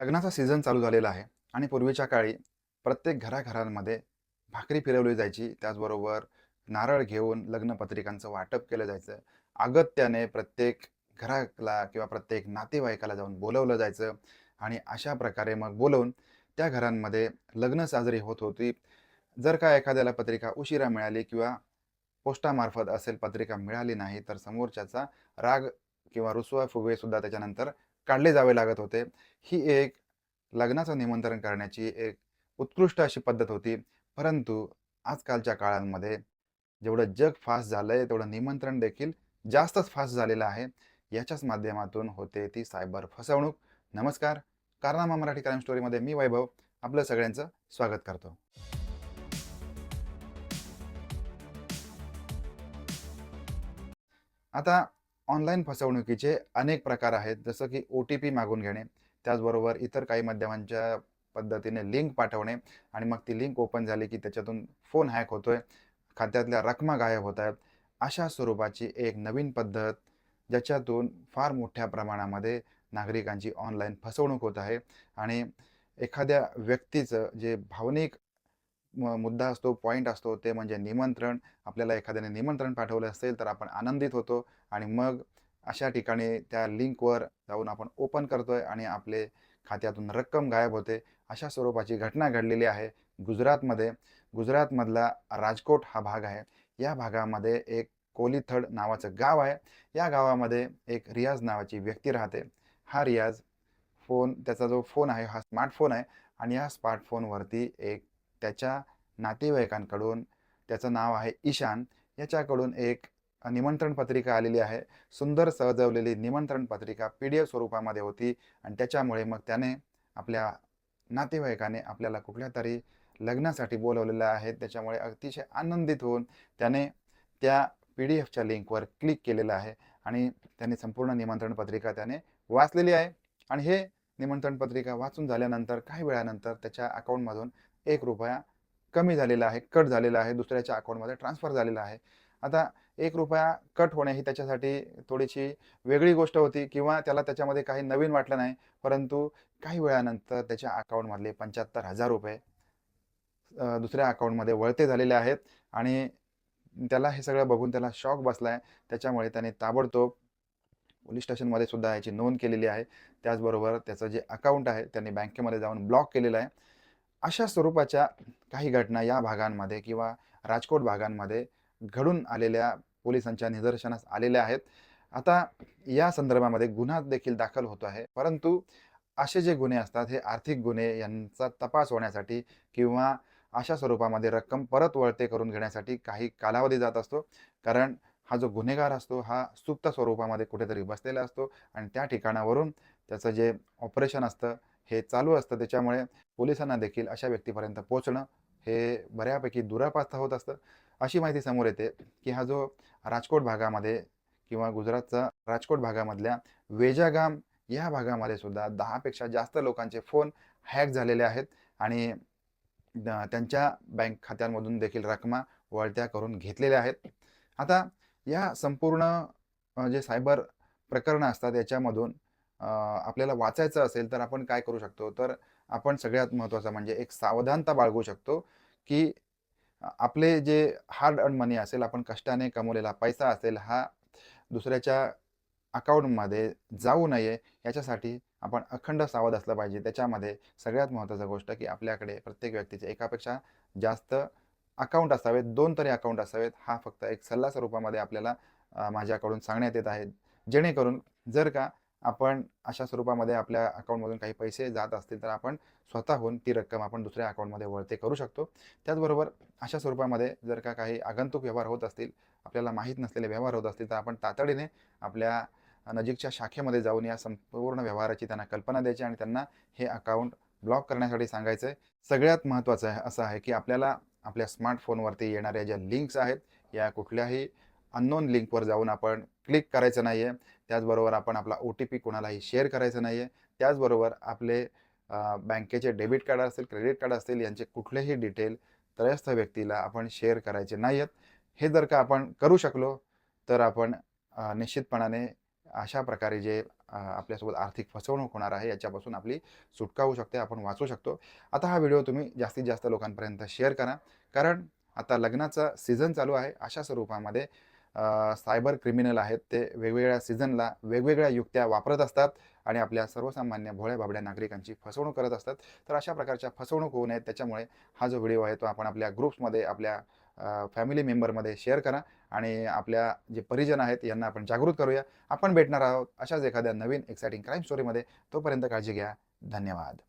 लग्नाचा सीझन चालू झालेला आहे आणि पूर्वीच्या काळी प्रत्येक घराघरांमध्ये भाकरी फिरवली जायची. त्याचबरोबर नारळ घेऊन लग्नपत्रिकांचं वाटप केलं जायचं. अगत्याने प्रत्येक घराला किंवा प्रत्येक नातेवाईकाला जाऊन बोलवलं जायचं आणि अशा प्रकारे मग बोलवून त्या घरांमध्ये लग्न साजरी होत होती. जर का एखाद्याला पत्रिका उशिरा मिळाली किंवा पोस्टामार्फत असेल पत्रिका मिळाली नाही तर समोरच्याचा राग किंवा रुसवा फुगवे सुद्धा त्याच्यानंतर काढले जावे लागत होते. ही एक लग्नाचं निमंत्रण करण्याची एक उत्कृष्ट अशी पद्धत होती. परंतु आजकालच्या काळांमध्ये जेवढं जग फास्ट झालं आहे तेवढं निमंत्रण देखील जास्तच फास्ट झालेलं आहे. याच्याच माध्यमातून होते ती सायबर फसवणूक. नमस्कार. कारनामा मराठी क्राईम स्टोरीमध्ये मी वैभव आपलं सगळ्यांचं स्वागत करतो. आता ऑनलाईन फसवणुकीचे अनेक प्रकार आहेत जसं की ओ टी पी मागून घेणे त्याचबरोबर इतर काही माध्यमांच्या पद्धतीने लिंक पाठवणे आणि मग ती लिंक ओपन झाली की त्याच्यातून फोन हॅक होतोय खात्यातल्या रकमा गायब होत आहेत. अशा स्वरूपाची एक नवीन पद्धत ज्याच्यातून फार मोठ्या प्रमाणामध्ये नागरिकांची ऑनलाईन फसवणूक होत आहे आणि एखाद्या व्यक्तीचं जे भावनिक मुद्दा असतो पॉईंट असतो ते म्हणजे निमंत्रण. आपल्याला एखाद्याने निमंत्रण पाठवलं असेल तर आपण आनंदित होतो आणि मग अशा ठिकाणी त्या लिंकवर जाऊन आपण ओपन करतोय आणि आपले खात्यातून रक्कम गायब होते. अशा स्वरूपाची घटना घडलेली आहे गुजरातमध्ये. गुजरातमधला राजकोट हा भाग आहे. या भागामध्ये एक कोलीथड नावाचं गाव आहे. या गावामध्ये एक रियाज नावाची व्यक्ती राहते. हा रियाज फोन त्याचा जो फोन आहे हा स्मार्टफोन आहे आणि या स्मार्टफोनवरती एक त्याच्या नातेवाईकांकडून त्याचं नाव आहे ईशान. याच्याकडून एक निमंत्रण पत्रिका आलेली आहे. सुंदर सजवलेली निमंत्रण पत्रिका पी डी एफ स्वरूपामध्ये होती आणि त्याच्यामुळे मग त्याने आपल्या नातेवाईकाने आपल्याला कुठल्या तरी लग्नासाठी बोलवलेलं आहे. त्याच्यामुळे अतिशय आनंदित होऊन त्याने त्या पी डी एफच्या लिंकवर क्लिक केलेलं आहे आणि त्याने संपूर्ण निमंत्रण पत्रिका त्याने वाचलेली आहे. आणि हे निमंत्रण पत्रिका वाचून झाल्यानंतर काही वेळानंतर त्याच्या अकाउंटमधून एक रुपया कमी झालेला आहे कट झालेला आहे दुसऱ्याच्या अकाउंटमध्ये ट्रान्सफर झालेला आहे. आता एक रुपया कट होणे ही त्याच्यासाठी थोडीशी वेगळी गोष्ट होती किंवा त्याला त्याच्यामध्ये काही नवीन वाटलं नाही परंतु काही वेळानंतर त्याच्या अकाउंटमधले पंच्याहत्तर हजार रुपये दुसऱ्या अकाउंटमध्ये वळते झालेले आहेत आणि त्याला हे सगळं बघून त्याला शॉक बसला आहे त्याच्यामुळे त्याने ताबडतोब पोलीस स्टेशनमध्ये सुद्धा याची नोंद केलेली आहे. त्याचबरोबर त्याचं जे अकाउंट आहे त्यांनी बँकेमध्ये जाऊन ब्लॉक केलेलं आहे. अशा स्वरूपाच्या काही घटना या भागांमध्ये किंवा राजकोट भागांमध्ये घडून आलेल्या पोलिसांच्या निदर्शनास आलेल्या आहेत. आता या संदर्भामध्ये गुन्हा देखील दाखल होतो आहे. परंतु असे जे गुन्हे असतात हे आर्थिक गुन्हे यांचा तपास होण्यासाठी किंवा अशा स्वरूपामध्ये रक्कम परत वळते करून घेण्यासाठी काही कालावधी जात असतो. कारण हा जो गुन्हेगार असतो हा सुप्त स्वरूपामध्ये कुठेतरी बसलेला असतो आणि त्या ठिकाणावरून त्याचं जे ऑपरेशन असतं हे चालू असतं. त्याच्यामुळे पोलिसांना देखील अशा व्यक्तीपर्यंत पोहोचणं हे बऱ्यापैकी दुरापास्त होत असतं. अशी माहिती समोर येते की हा जो राजकोट भागामध्ये किंवा गुजरातचा राजकोट भागामधल्या वेजागाम या भागामध्ये सुद्धा दहापेक्षा जास्त लोकांचे फोन हॅक झालेले आहेत आणि त्यांच्या बँक खात्यांमधून देखील रकमा वळत्या करून घेतलेल्या आहेत. आता या संपूर्ण जे सायबर प्रकरणं असतात याच्यामधून आपल्याला वाचायचं असेल तर आपण काय करू शकतो? तर आपण सगळ्यात महत्त्वाचं म्हणजे एक सावधानता बाळगू शकतो की आपले जे हार्ड अर्न मनी असेल आपण कष्टाने कमवलेला पैसा असेल हा दुसऱ्याच्या अकाउंटमध्ये जाऊ नये. याच्यासाठी आपण अखंड सावध असलं पाहिजे. त्याच्यामध्ये सगळ्यात महत्त्वाची गोष्ट की आपल्याकडे प्रत्येक व्यक्तीचे एकापेक्षा जास्त अकाउंट असावेत. दोन तरी अकाउंट असावेत. हा फक्त एक सल्ला स्वरूपामध्ये आपल्याला माझ्याकडून सांगण्यात येत आहे. जेणेकरून जर का आपण अशा स्वरूपामध्ये आपल्या अकाउंटमधून काही पैसे जात असतील तर आपण स्वतःहून ती रक्कम आपण दुसऱ्या अकाउंटमध्ये वळते करू शकतो. त्याचबरोबर अशा स्वरूपामध्ये जर का काही आगंतुक व्यवहार होत असतील आपल्याला माहीत नसलेले व्यवहार होत असतील तर आपण तातडीने आपल्या नजीकच्या शाखेमध्ये जाऊन या संपूर्ण व्यवहाराची त्यांना कल्पना द्यायची आणि त्यांना हे अकाउंट ब्लॉक करण्यासाठी सांगायचं आहे सगळ्यात महत्त्वाचं आहे असं आहे की आपल्याला आपल्या स्मार्टफोनवरती येणाऱ्या ज्या लिंक्स आहेत या कुठल्याही अननोन लिंकवर जाऊन आपण क्लिक करायचं नाही आहे त्याचबरोबर आपण आपला ओ टी पी कोणालाही शेअर करायचं नाही आहे त्याचबरोबर आपले बँकेचे डेबिट कार्ड असतील क्रेडिट कार्ड असतील यांचे कुठलेही डिटेल त्रयस्थ व्यक्तीला आपण शेअर करायचे नाही आहेत हे जर का आपण करू शकलो तर आपण निश्चितपणाने अशा प्रकारे जे आपल्यासोबत आर्थिक फसवणूक होणार आहे याच्यापासून आपली सुटका होऊ शकते आपण वाचू शकतो. आता हा व्हिडिओ तुम्ही जास्तीत जास्त लोकांपर्यंत शेअर करा. कारण आता लग्नाचा सीझन चालू आहे. अशा स्वरूपामध्ये सायबर क्रिमिनल आहेत ते वेगवेगळ्या सीझनला वेगवेगळ्या युक्त्या वापरत असतात आणि आपल्या सर्वसामान्य भोळ्या बाबड्या नागरिकांची फसवणूक करत असतात. तर अशा प्रकारच्या फसवणूक होऊ नये त्याच्यामुळे हा जो व्हिडिओ आहे तो आपण आपल्या ग्रुप्समध्ये आपल्या फॅमिली मेंबरमध्ये शेअर करा आणि आपल्या जे परिजन आहेत यांना आपण जागृत करूया. आपण भेटणार आहोत अशाच एखाद्या नवीन एक्साइटिंग क्राईम स्टोरीमध्ये. तोपर्यंत काळजी घ्या. धन्यवाद.